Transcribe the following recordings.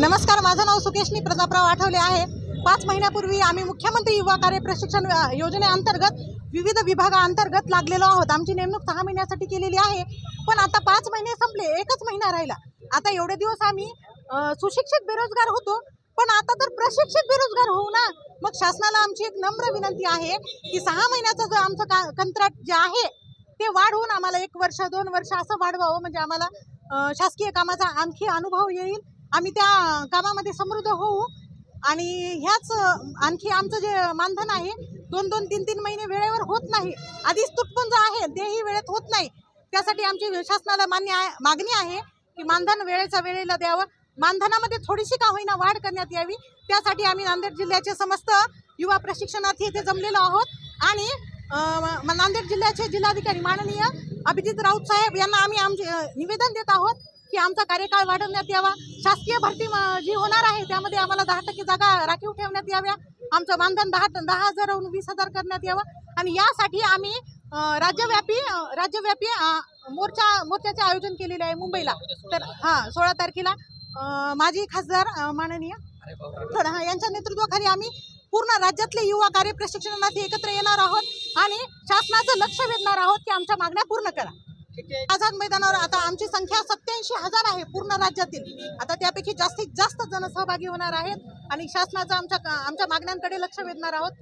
नमस्कार माझं नाव सुकेशनी प्रतापराव आठवले आहे. पाच महिन्यापूर्वी आम्ही मुख्यमंत्री युवा कार्य प्रशिक्षण योजनेअंतर्गत विविध विभागाअंतर्गत लागलेलो आहोत. आमची नेमणूक सहा महिन्यासाठी केलेली आहे. पण आता पाच महिने संपले एकच महिना राहिला. आता एवढे दिवस आम्ही सुशिक्षित बेरोजगार होतो. पण आता तर प्रशिक्षित बेरोजगार होऊ ना? मग शासनाला आमची एक नम्र विनंती आहे की सहा महिन्याचं जो आमचं का कंत्राट जे आहे ते वाढवून आम्हाला एक वर्ष दोन वर्ष असं वाढवावं. म्हणजे आम्हाला शासकीय कामाचा आणखी अनुभव येईल. आम्ही त्या कामामध्ये समृद्ध होऊ. आणि ह्याच आणखी आमचं जे मानधन आहे दोन दोन तीन तीन महिने वेळेवर होत नाही. आधीच तुटपुंज आहे तेही वेळेत होत नाही. त्यासाठी आमची शासनाला मान्य आहे मागणी आहे की मानधन वेळेच्या वेळेला द्यावं. मानधनामध्ये थोडीशी का होईना वाढ करण्यात यावी. त्यासाठी आम्ही नांदेड जिल्ह्याचे समस्त युवा प्रशिक्षणार्थी इथे जमलेलो आहोत. आणि नांदेड जिल्ह्याचे जिल्हाधिकारी माननीय अभिजित राऊत साहेब यांना आम्ही आमचे निवेदन देत आहोत. की आमचा कार्यकाळ वाढवण्यात यावा. शासकीय भरती जी होणार आहे त्यामध्ये आम्हाला दहा टक्के जागा राखीव ठेवण्यात याव्या. आमचं मानधन दहा दहा हजारहून वीस हजार करण्यात यावं. आणि यासाठी आम्ही राज्यव्यापी राज्यव्यापी मोर्चा मोर्चाचे आयोजन केलेले आहे मुंबईला. तर हां सोळा तारखेला माजी खासदार माननीय तर हा यांच्या नेतृत्वाखाली आम्ही पूर्ण राज्यातले युवा कार्य प्रशिक्षणार्थी एकत्र येणार आहोत आणि शासनाचं लक्ष वेधणार आहोत की आमच्या मागण्या पूर्ण करा. आझाद मैदानावर आता आमची संख्या सत्याऐंशी हजार आहे पूर्ण राज्यातील. आता त्यापैकी जास्तीत जास्त जण सहभागी होणार आहेत आणि शासनाचं आमच्या आमच्या मागण्यांकडे लक्ष वेधणार आहोत.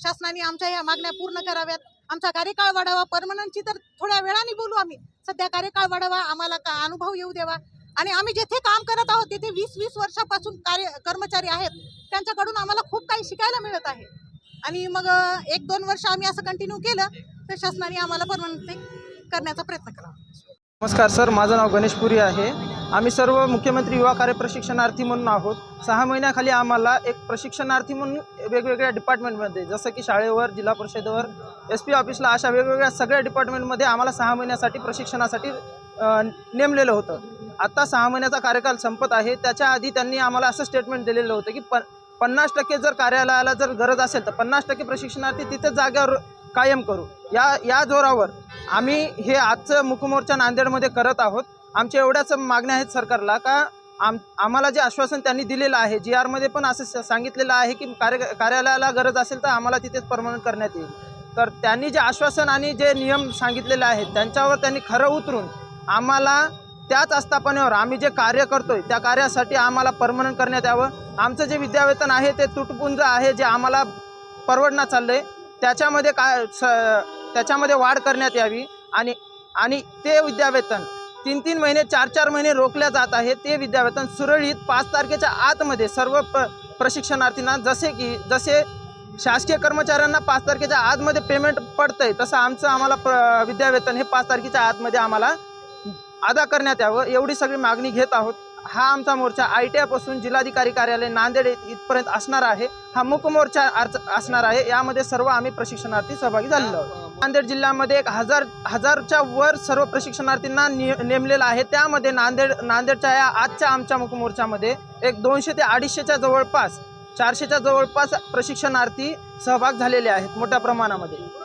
शासनाने आमच्या ह्या मागण्या पूर्ण कराव्यात. आमचा कार्यकाळ वाढावा. परमनंटची तर थोड्या वेळाने बोलू आम्ही. सध्या कार्यकाळ वाढावा. आम्हाला का अनुभव येऊ द्यावा. आणि आम्ही जेथे काम करत आहोत तेथे वीस वीस वर्षापासून कार्य कर्मचारी आहेत. त्यांच्याकडून आम्हाला खूप काही शिकायला मिळत आहे. आणि मग एक दोन वर्ष आम्ही असं कंटिन्यू केलं तर शासनाने आम्हाला परमनंट करण्याचा प्रयत्न करा. नमस्कार सर माझं नाव गणेश पुरी आहे. आम्ही सर्व मुख्यमंत्री युवा कार्य प्रशिक्षणार्थी म्हणून आहोत. सहा महिन्याखाली आम्हाला एक प्रशिक्षणार्थी म्हणून वेगवेगळ्या डिपार्टमेंटमध्ये जसं की शाळेवर जिल्हा परिषदेवर एस पी ऑफिसला अशा वेगवेगळ्या सगळ्या डिपार्टमेंटमध्ये आम्हाला सहा महिन्यासाठी प्रशिक्षणासाठी नेमलेलं होतं. आता सहा महिन्याचा कार्यकाल संपत आहे. त्याच्या आधी त्यांनी आम्हाला असं स्टेटमेंट दिलेलं होतं की प पन्नास टक्के जर कार्यालयाला जर गरज असेल तर पन्नास टक्के प्रशिक्षणार्थी तिथेच जाग्यावर कायम करू. या या जोरावर आम्ही हे आजचं मुखमोर्चा नांदेडमध्ये करत आहोत. आमच्या एवढ्याच मागण्या आहेत सरकारला का आम आम्हाला जे आश्वासन त्यांनी दिलेलं आहे जी आरमध्ये पण असं स- सांगितलेलं आहे की कार्य कार्यालयाला गरज असेल तर आम्हाला तिथेच परमनंट करण्यात येईल. तर त्यांनी जे आश्वासन आणि जे नियम सांगितलेले आहेत त्यांच्यावर त्यांनी खरं उतरून आम्हाला त्याच आस्थापनेवर आम्ही जे कार्य करतोय त्या कार्यासाठी आम्हाला परमनंट करण्यात यावं. आमचं जे विद्यावेतन आहे ते तुटपुंज आहे जे आम्हाला परवडणं चाललं आहे त्याच्यामध्ये काय स त्याच्यामध्ये वाढ करण्यात यावी आणि आणि ते विद्यावेतन तीन तीन महिने चार चार महिने रोखल्या जात आहे ते विद्यावेतन सुरळीत पाच तारखेच्या आतमध्ये सर्व प प्रशिक्षणार्थींना जसे की जसे शासकीय कर्मचाऱ्यांना पाच तारखेच्या आतमध्ये पेमेंट पडतं आहे तसं आमचं आम्हाला प्र विद्यावेतन हे पाच तारखेच्या आतमध्ये आम्हाला अदा करण्यात यावं एवढी सगळी मागणी घेत आहोत. हा आमचा मोर्चा आय टी आयपासून जिल्हाधिकारी कार्यालय नांदेड इथपर्यंत असणार आहे. हा मुक मोर्चा असणार आहे. यामध्ये सर्व आम्ही प्रशिक्षणार्थी सहभागी झालेलो आहोत. नांदेड जिल्ह्यामध्ये एक हजार हजारच्या वर सर्व प्रशिक्षणार्थींना नि नेमलेलं आहे. त्यामध्ये नांदेड नांदेडच्या या आजच्या आमच्या मुकमोर्चामध्ये एक दोनशे ते अडीचशेच्या जवळपास चारशेच्या जवळपास प्रशिक्षणार्थी सहभाग झालेले आहेत मोठ्या प्रमाणामध्ये.